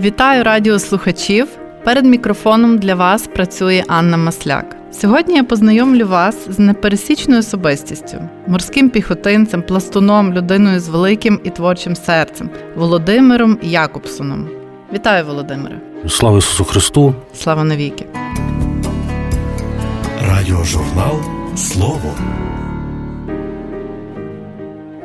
Вітаю радіослухачів. Перед мікрофоном для вас працює Анна Масляк. Сьогодні я познайомлю вас з непересічною особистістю, морським піхотинцем, пластуном, людиною з великим і творчим серцем Володимиром Якобсоном. Вітаю, Володимире! Слава Ісусу Христу! Слава навіки! Радіожурнал Слово.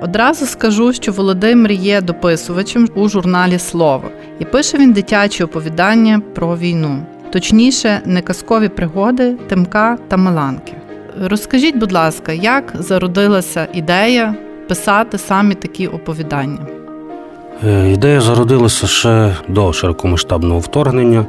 Одразу скажу, що Володимир є дописувачем у журналі Слово і пише він дитячі оповідання про війну, точніше, не казкові пригоди Тимка та Миланки. Розкажіть, будь ласка, як зародилася ідея писати самі такі оповідання? Е, Ідея зародилася ще до широкомасштабного вторгнення.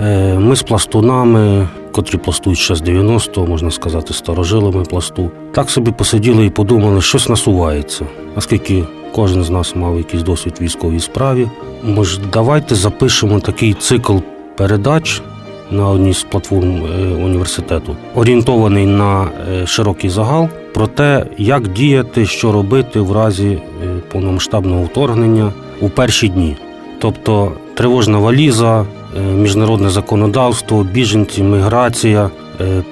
Е, Ми з пластунами, котрі пластують ще з 90-го, можна сказати, старожилами пласту, так собі посиділи і подумали, щось насувається. Оскільки кожен з нас мав якийсь досвід військовій справі, може, давайте запишемо такий цикл передач на одній з платформ е, університету, орієнтований на е, широкий загал про те, як діяти, що робити в разі е, повномасштабного вторгнення у перші дні. Тобто тривожна валіза, міжнародне законодавство, біженці, міграція,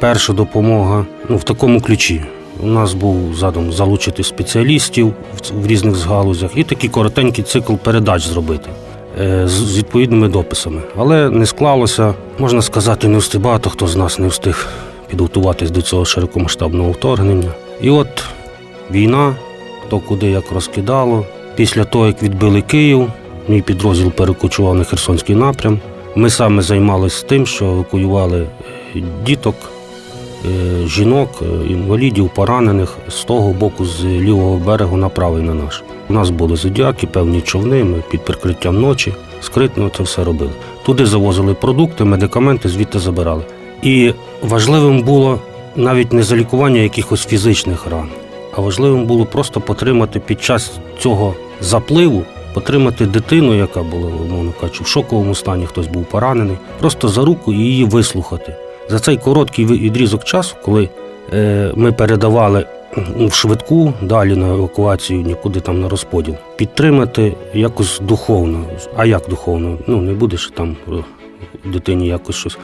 перша допомога. Ну, в такому ключі. У нас був задум залучити спеціалістів в- різних галузях і такий коротенький цикл передач зробити е, з відповідними дописами. Але не склалося, можна сказати, не встиг багато хто з нас не встиг підготуватись до цього широкомасштабного вторгнення. І от війна, хто куди як розкидало. Після того, як відбили Київ, мій підрозділ перекочував на Херсонський напрям. Ми саме займалися тим, що евакуювали е, діток, жінок, е, інвалідів, поранених з того боку, з лівого берегу на правий на наш. У нас були зодіаки, певні човни, ми під прикриттям ночі, скритно це все робили. Туди завозили продукти, медикаменти, звідти забирали. І важливим було навіть не залікування якихось фізичних ран, а важливим було просто потримати під час цього запливу, потримати дитину, яка була, умовно кажучи, в шоковому стані, хтось був поранений, просто за руку і її вислухати. За цей короткий відрізок часу, коли е, ми передавали в швидку далі на евакуацію, нікуди там на розподіл, підтримати якось духовно. А як духовно? Ну не будеш там е, дитині якось щось.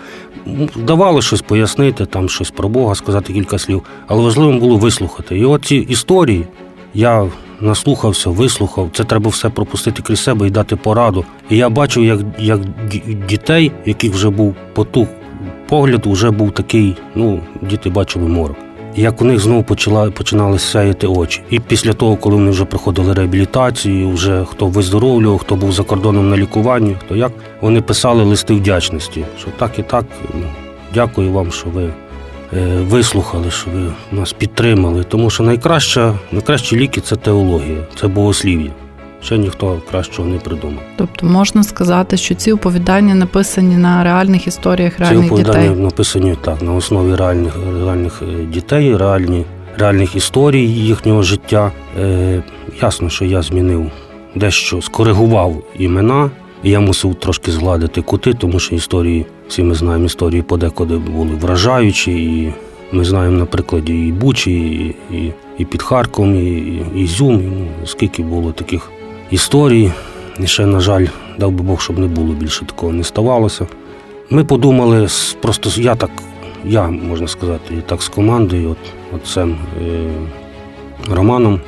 Давали щось пояснити, там щось про Бога, сказати кілька слів, але важливим було вислухати. І от ці історії я наслухався, вислухав. Це треба все пропустити крізь себе і дати пораду. І я бачив, як, як дітей, яких вже був потух погляд, вже був такий, ну, діти бачили морок. Як у них знову починали сяяти очі. І після того, коли вони вже проходили реабілітацію, вже хто виздоровлював, хто був за кордоном на лікуванні, хто як, вони писали листи вдячності, що так і так, ну, дякую вам, що ви е, вислухали, що ви нас підтримали. Тому що найкраща, найкращі ліки це теологія, це богослів'я. Ще ніхто кращого не придумав. Тобто можна сказати, що ці оповідання написані на реальних історіях Ці оповідання дітей. написані так на основі реальних, реальних е, дітей, реальні, реальних історій їхнього життя. Е, ясно, що я змінив дещо, скоригував імена. Я мусив трошки згладити кути, тому що історії, всі ми знаємо, історії подекуди були вражаючі, і ми знаємо на прикладі і Бучі, і, і, і під Харковом, і, і, і Ізюм. І, ну, скільки було таких історій. І ще, на жаль, дав би Бог, щоб не було більше такого не ставалося. Ми подумали, просто я так, я можна сказати, так з командою, от, от цим е, Романом,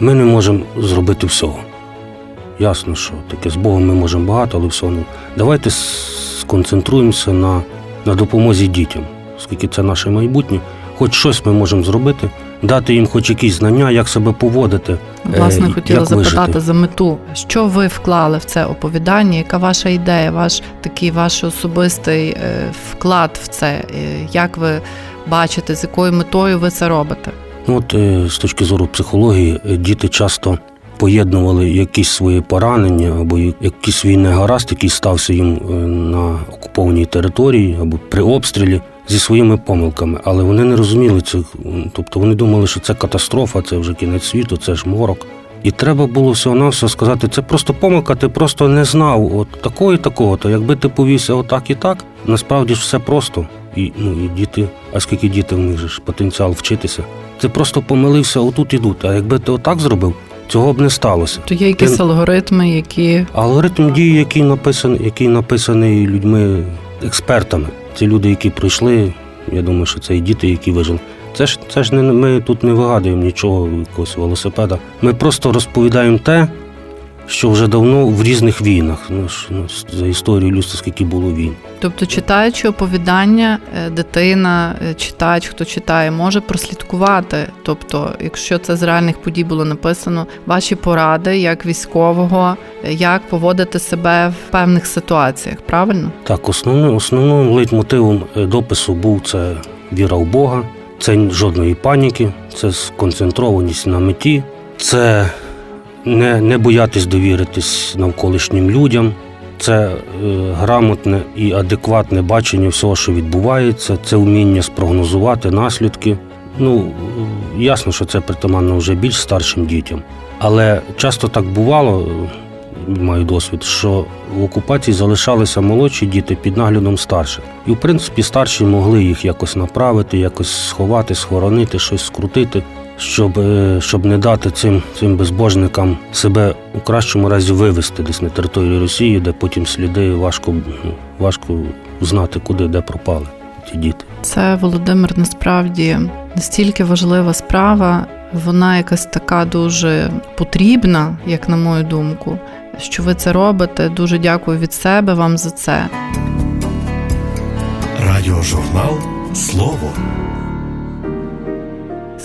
ми не можемо зробити всього. Ясно, що таке з Богом ми можемо багато, але всього не. Давайте сконцентруємося на, на допомозі дітям, оскільки це наше майбутнє. Хоч щось ми можемо зробити, дати їм хоч якісь знання, як себе поводити. Власне, е, хотіла як запитати вижити. за мету, що ви вклали в це оповідання? Яка ваша ідея, ваш такий ваш особистий е, вклад в це? Е, Як ви бачите, з якою метою ви це робите? Ну, От е, з точки зору психології, е, діти часто поєднували якісь свої поранення або якийсь свій негаразд, який стався їм на окупованій території або при обстрілі зі своїми помилками, але вони не розуміли цих. Тобто вони думали, що це катастрофа, це вже кінець світу, це ж морок. І треба було всього на все сказати, це просто помилка, ти просто не знав от такого і такого. То якби ти повівся отак і так, насправді ж все просто. І, ну, і діти, а скільки діти в них же ж потенціал вчитися. Ти просто помилився отут і тут. А якби ти отак зробив, цього б не сталося. То є якісь Ти- алгоритми, які Алгоритм дії, який написаний, який написаний людьми, експертами. Це люди, які прийшли, Я думаю, що це і діти, які вижили. Це ж це ж не ми тут не вигадуємо нічого якогось велосипеда. Ми просто розповідаємо те, що вже давно в різних війнах. Ну, ж, ну, за історію людства, скільки було війн. Тобто, читаючи оповідання, е, дитина, е, читач, хто читає, може прослідкувати. Тобто, якщо це з реальних подій було написано, ваші поради як військового, е, як поводити себе в певних ситуаціях, правильно? Так, основним, основним лейтмотивом допису був це віра в Бога, це жодної паніки, це сконцентрованість на меті, це не, не боятись довіритись навколишнім людям, це е, грамотне і адекватне бачення всього, що відбувається, це вміння спрогнозувати наслідки. Ну, ясно, що це притаманно вже більш старшим дітям. Але часто так бувало, маю досвід, що в окупації залишалися молодші діти під наглядом старших. І, в принципі, старші могли їх якось направити, якось сховати, схоронити, щось скрутити, щоб, е, щоб не дати цим, цим безбожникам себе у кращому разі вивести десь на територію Росії, де потім сліди важко, важко знати, куди, де пропали ті діти. Це Володимир насправді настільки важлива справа, вона якась така дуже потрібна, як на мою думку. Що ви це робите? Дуже дякую від себе вам за це. Радіожурнал Слово.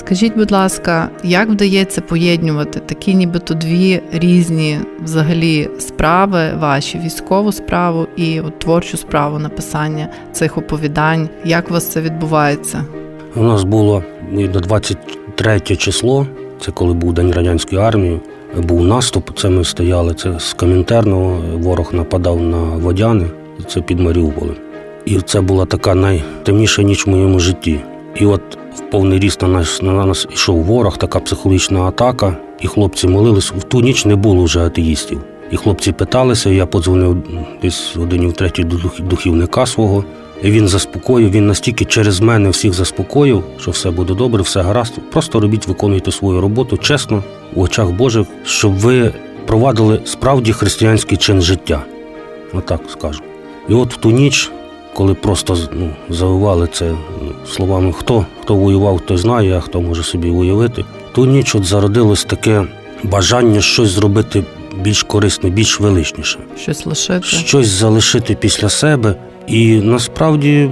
Скажіть, будь ласка, як вдається поєднувати такі, нібито дві різні взагалі справи, ваші військову справу і от творчу справу написання цих оповідань? Як у вас це відбувається? У нас було і до 23 число, це коли був День радянської армії, був наступ. Це ми стояли. Це з Комінтерного. Ворог нападав на водяни, це під Маріуполем. І це була така найтемніша ніч в моєму житті. І от в повний ріст на нас на нас йшов ворог, така психологічна атака, і хлопці молились. В ту ніч не було вже атеїстів. І хлопці питалися, я подзвонив десь годині в третій до духівника свого. І він заспокоїв, він настільки через мене всіх заспокоїв, що все буде добре, все гаразд. Просто робіть, виконуйте свою роботу чесно, у очах Божих, щоб ви провадили справді християнський чин життя. Отак скажу. І от в ту ніч, коли просто ну, завивали це ну, словами, хто, хто воював, той знає, а хто може собі уявити. Ту ніч от зародилось таке бажання щось зробити більш корисне, більш величніше Щось лишити? щось залишити після себе. І насправді е,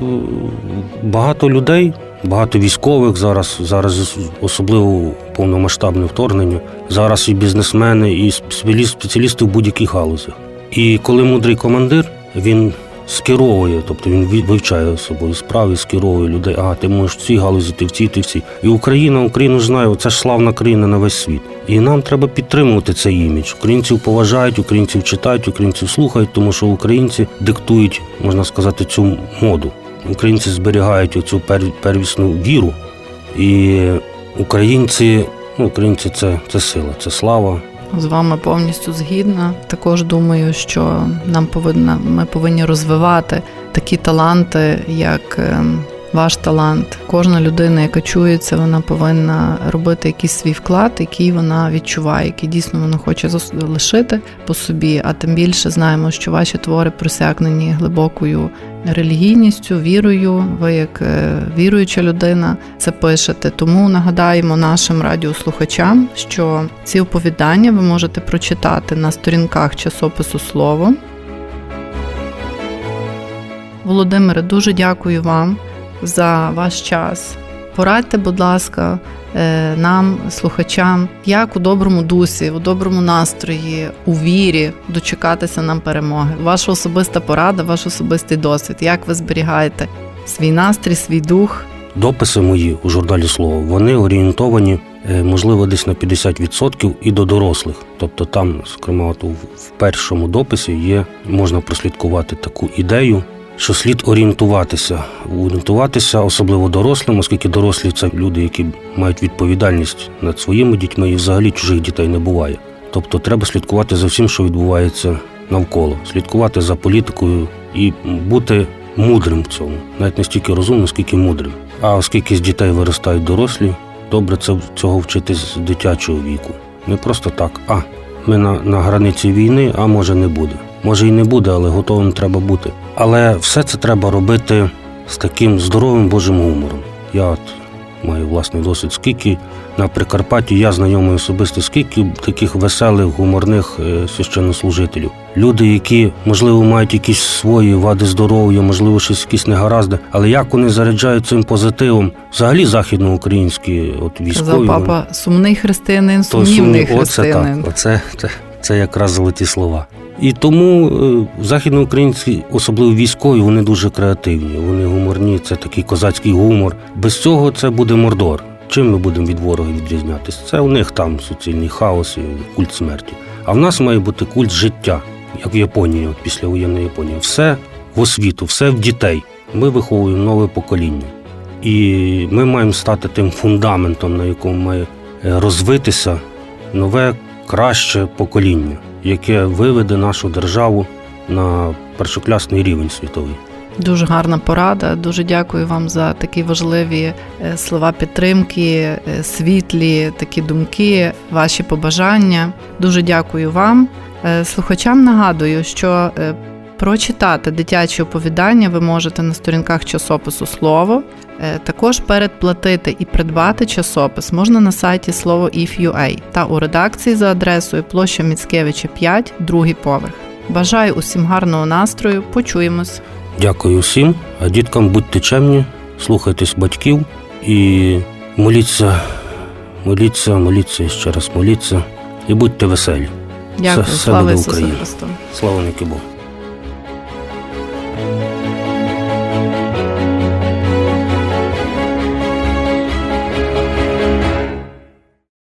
багато людей, багато військових зараз, зараз особливо повномасштабне вторгнення, зараз і бізнесмени, і спеціаліст- спеціалісти в будь-яких галузях. І коли мудрий командир, він скеровує, тобто він ві- вивчає собою справи, скеровує людей. Ага, ти можеш в цій галузі, ти в цій, ти в цій. І Україна, Україну знає, це ж славна країна на весь світ. І нам треба підтримувати цей імідж. Українців поважають, українців читають, українців слухають, тому що українці диктують, можна сказати, цю моду. Українці зберігають оцю первісну віру. І українці, ну, українці це, це сила, це слава. З вами повністю згідна. Також думаю, що нам повинна ми повинні розвивати такі таланти, як ем, ваш талант. Кожна людина, яка чується, вона повинна робити якийсь свій вклад, який вона відчуває, який дійсно вона хоче зас- лишити по собі. А тим більше знаємо, що ваші твори просякнені глибокою релігійністю, вірою. Ви як е, віруюча людина це пишете. Тому нагадаємо нашим радіослухачам, що ці оповідання ви можете прочитати на сторінках часопису Слово. Володимире, дуже дякую вам за ваш час. Порадьте, будь ласка, е, нам, слухачам, як у доброму дусі, у доброму настрої, у вірі дочекатися нам перемоги. Ваша особиста порада, ваш особистий досвід. Як ви зберігаєте свій настрій, свій дух? Дописи мої у журналі Слово вони орієнтовані, е, можливо, десь на 50% і до дорослих. Тобто там, зокрема, в першому дописі є можна прослідкувати таку ідею, що слід орієнтуватися, орієнтуватися, особливо дорослим, оскільки дорослі це люди, які мають відповідальність над своїми дітьми, і взагалі чужих дітей не буває. Тобто треба слідкувати за всім, що відбувається навколо, слідкувати за політикою і бути мудрим в цьому, навіть не стільки розумним, скільки мудрим. А оскільки з дітей виростають дорослі, добре це цього вчитись з дитячого віку. Не просто так. А, ми на, на границі війни, а може не буде. Може і не буде, але готовим треба бути. Але все це треба робити з таким здоровим Божим гумором. Я от маю власний досвід, скільки на Прикарпатті я знайомий особисто, скільки таких веселих, гуморних е, священнослужителів. Люди, які, можливо, мають якісь свої вади здоров'я, можливо, щось якісь негаразди, але як вони заряджають цим позитивом, взагалі західноукраїнські от військові. Сказав вони- папа, сумний християнин, сумнівний сумні- Оце християнин. так. Оце, це, це якраз золоті слова. І тому е, західноукраїнці, особливо військові, вони дуже креативні, вони гуморні, це такий козацький гумор. Без цього це буде мордор. Чим ми будемо від ворога відрізнятися? Це у них там суцільний хаос і культ смерті. А в нас має бути культ життя, як в Японії, після воєнної Японії. Все в освіту, все в дітей. Ми виховуємо нове покоління. І ми маємо стати тим фундаментом, на якому має е, розвитися нове краще покоління, яке виведе нашу державу на першокласний рівень світовий. Дуже гарна порада. Дуже дякую вам за такі важливі е, слова підтримки, е, світлі такі думки, ваші побажання. Дуже дякую вам. Е, Слухачам нагадую, що прочитати дитячі оповідання ви можете на сторінках часопису Слово. Е, Також передплатити і придбати часопис можна на сайті слово if.ua та у редакції за адресою площа Міцкевича 5, другий поверх. Бажаю усім гарного настрою. Почуємось. Дякую всім, а діткам будьте чемні, слухайтесь батьків і моліться, моліться, моліться ще раз моліться, і будьте веселі. Дякую, Все- слава Ісусу. Христу. Слава Богу.